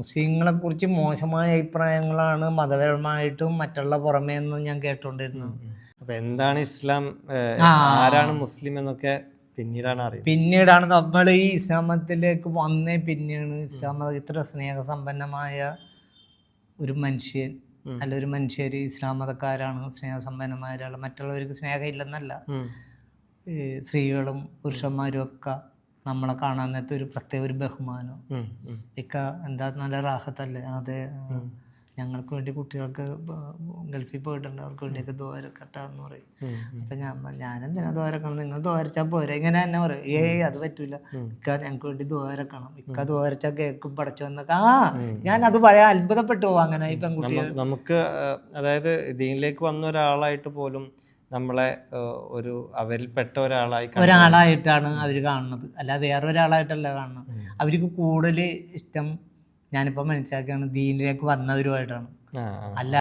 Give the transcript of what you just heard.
മുസ്ലിങ്ങളെ കുറിച്ച് മോശമായ അഭിപ്രായങ്ങളാണ് മതപരമായിട്ടും മറ്റുള്ള പുറമേ നിന്നും ഞാൻ കേട്ടോണ്ടിരുന്നത്. അപ്പൊ എന്താണ് ഇസ്ലാം ആരാണ് മുസ്ലിം എന്നൊക്കെ പിന്നീടാണ് അറിയുന്നത്. പിന്നീടാണ് നമ്മൾ ഈ ഇസ്ലാം മതത്തിലേക്ക് വന്നേ പിന്നെയാണ് ഇസ്ലാം മതം ഇത്ര സ്നേഹസമ്പന്നമായ ഒരു മനുഷ്യൻ അല്ല ഒരു മനുഷ്യർ ഇസ്ലാം മതക്കാരാണ് സ്നേഹസമ്പന്നമായ ഒരാൾ മറ്റുള്ളവർക്ക് സ്നേഹമില്ലെന്നല്ല. സ്ത്രീകളും പുരുഷന്മാരും ഒക്കെ നമ്മളെ കാണാൻ നേരത്തെ ഒരു പ്രത്യേക ഒരു ബഹുമാനം. ഇക്ക എന്താ നല്ല റാഹത്തല്ലേ? അതെ ഞങ്ങൾക്ക് വേണ്ടി കുട്ടികൾക്ക് ഗൾഫിൽ പോയിട്ടുണ്ട്. അവർക്ക് വേണ്ടിയൊക്കെ ദ്വാരക്കട്ടാന്ന് പറയും. അപ്പൊ ഞാൻ ഞാനെന്തിനാ ദോരക്കണം ദ്വാരക്കണം നിങ്ങൾ ദ്വാരച്ചാൽ പോരെ. ഇങ്ങനെ തന്നെ പറയും. ഏയ് അത് പറ്റൂല. ഇക്ക ഞങ്ങൾക്ക് വേണ്ടി ദ്വാരക്കണം ഇക്ക ദ്വാരച്ചാൽ കേക്കും പടച്ചു വന്നൊക്കെ ആ ഞാൻ അത് പറയാൻ അത്ഭുതപ്പെട്ടു പോകും അങ്ങനെ ഈ പെൺകുട്ടികൾ. നമുക്ക് അതായത് ഇതിലേക്ക് വന്ന ഒരാളായിട്ട് പോലും നമ്മളെ ഒരു അവരിൽപ്പെട്ട ഒരാളായി ഒരാളായിട്ടാണ് അവർ കാണുന്നത്. അല്ല വേറെ ഒരാളായിട്ടല്ല കാണുന്നത് അവർക്ക് കൂടുതൽ ഇഷ്ടം ഞാനിപ്പോൾ മനസ്സിലാക്കുകയാണ് ദീനിലേക്ക് വന്നവരുമായിട്ടാണ്. അല്ല